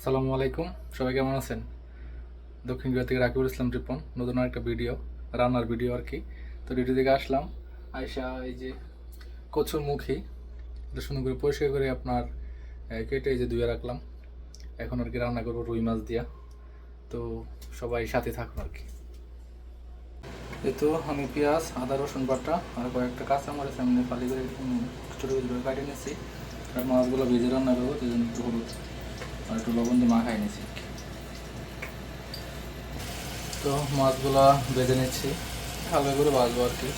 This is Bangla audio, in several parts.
আসসালামু আলাইকুম। সবাই কেমন আছেন? দক্ষিণ গোয়া থেকে রাকিবুল ইসলাম রিপন, নতুন একটা ভিডিও, রান্নার ভিডিও আর কি। তো ডিউটি থেকে আসলাম আয়সা এই যে কচুর মুখী এটা সুন্দর করে পরিষ্কার করে আপনার কেটে এই যে ধুয়ে রাখলাম। এখন আর কি রান্না করব রুই মাছ দিয়া। তো সবাই সাথে থাকুন আর কি। তো আমি পেঁয়াজ, আদা, রসুন বাটা আর কয়েকটা কাঁচা মরিচ এমনি ফালি করে ছোটো ছোটো করে কাটিয়ে নিয়েছি। আর মাছগুলো ভেজে রান্না করব সেই জন্য একটু হলুদ। আর একটু লবণ দিয়ে মাখাই নিয়েছি। তো মাছগুলা ভেজে নিচ্ছি। হালকা করে ভাজবো আর কি।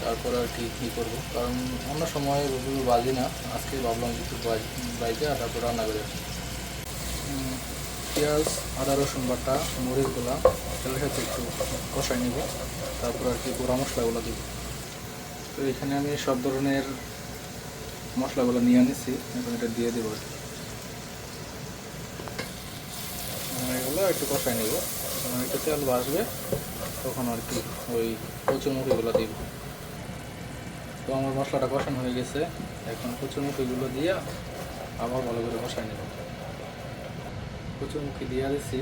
তারপর আর কি কী করব? কারণ অন্য সময় ওগুলো বাজি না। আজকে ভাবলাম কিছু বাইকে আর তারপর রান্না করে পেঁয়াজ, আদা, রসুন বাটা মরিচগুলা তেলের সাথে একটু কষাই নেব। তারপর আর কি গোড়া মশলাগুলো দিব। তো এখানে আমি সব ধরনের মশলাগুলো নিয়ে নিচ্ছি এখন এটা দিয়ে দেবো এগুলো একটু কষাই নেব। একটু তেল বাসবে তখন আর কি ওই কচুরমুখিগুলো দিব। তো আমার মশলাটা কষানো হয়ে গেছে, এখন কচুরমুখিগুলো দিয়ে আবার ভালো করে কষাই নেব। কচুরমুখি দিয়ে দিছি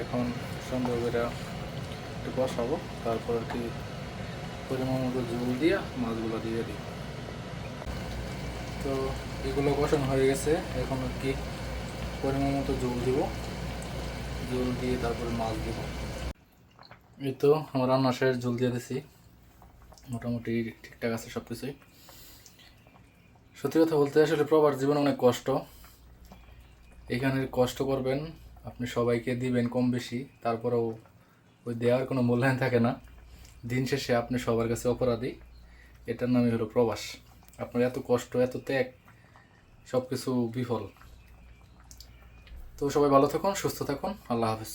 এখন সুন্দর করে একটু কষাবো, তারপর আর কি পরিমাণ মতো জল দিয়ে মাছগুলো দিয়ে দিই তো এগুলো কষানো হয়ে গেছে। এখন আর কি পরিমাণ মতো জল দিব। জল দিয়ে তারপরে মাছ দিব। এই তো আমার রান্না শেষ, জল দিয়ে দিছি। মোটামুটি ঠিকঠাক আছে সব কিছুই সত্যি কথা বলতে আসলে প্রবার জীবন অনেক কষ্ট। এখানে কষ্ট করবেন, আপনি সবাইকে দিবেন কম বেশি, তারপরেও ওই দেওয়ার কোনো মূল্যায়ন থাকে না। দিন শেষে আপনি সবার কাছে অপরাধী। এটার নামই হলো প্রবাস। আপনার এত কষ্ট, এত ত্যাগ সব কিছু বিফল। তো সবাই ভালো থাকুন, সুস্থ থাকুন, আল্লাহ হাফেজ।